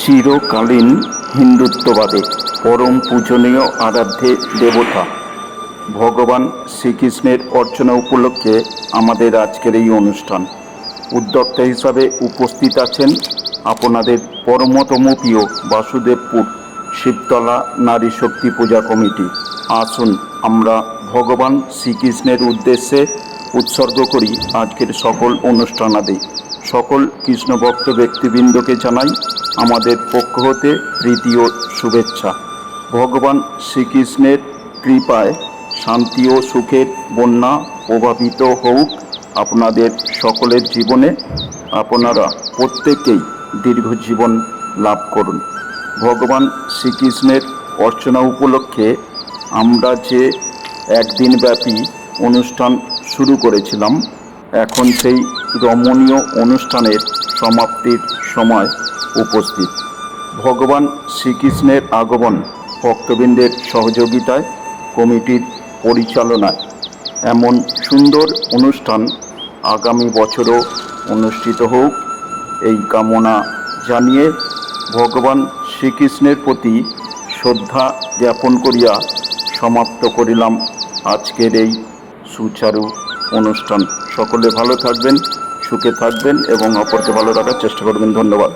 চিরকালীন হিন্দুত্ববাদে পরম পূজনীয় আরাধ্যে দেবতা। ভগবান শ্রীকৃষ্ণের অর্চনা উপলক্ষে আমাদের আজকের এই অনুষ্ঠান। উদ্যোক্তা হিসাবে উপস্থিত আছেন আপনাদের পরমতম প্রিয় বাসুদেবপুর শিবতলা নারী শক্তি পূজা কমিটি। আসুন আমরা ভগবান শ্রীকৃষ্ণের উদ্দেশ্যে উৎসর্গ করি আজকের সকল অনুষ্ঠানাদি। সকল কৃষ্ণভক্ত ব্যক্তিবৃন্দকে জানাই আমাদের পক্ষ হতে প্রীতি ও শুভেচ্ছা। ভগবান শ্রীকৃষ্ণের কৃপায় শান্তি ও সুখের বন্যা প্রভাবিত হোক আপনাদের সকলের জীবনে, আপনারা প্রত্যেকেই দীর্ঘ জীবন লাভ করুন। ভগবান শ্রীকৃষ্ণের অর্চনা উপলক্ষে আমরা যে একদিন ব্যাপী অনুষ্ঠান শুরু করেছিলাম, এখন সেই রমণীয় অনুষ্ঠানের সমাপ্তির সময় উপস্থিত। ভগবান শ্রীকৃষ্ণের আগমন ভক্তবৃন্দের সহযোগিতায়, কমিটির পরিচালনায়। এমন সুন্দর অনুষ্ঠান আগামী বছরও অনুষ্ঠিত হোক, এই কামনা জানিয়ে ভগবান শ্রীকৃষ্ণের প্রতি শ্রদ্ধা জ্ঞাপন করিয়া সমাপ্ত করিলাম আজকের এই সুচারু অনুষ্ঠান। সকলে ভালো থাকবেন সুখে থাকবেন এবং অপরকে ভালো রাখার চেষ্টা করবেন। ধন্যবাদ।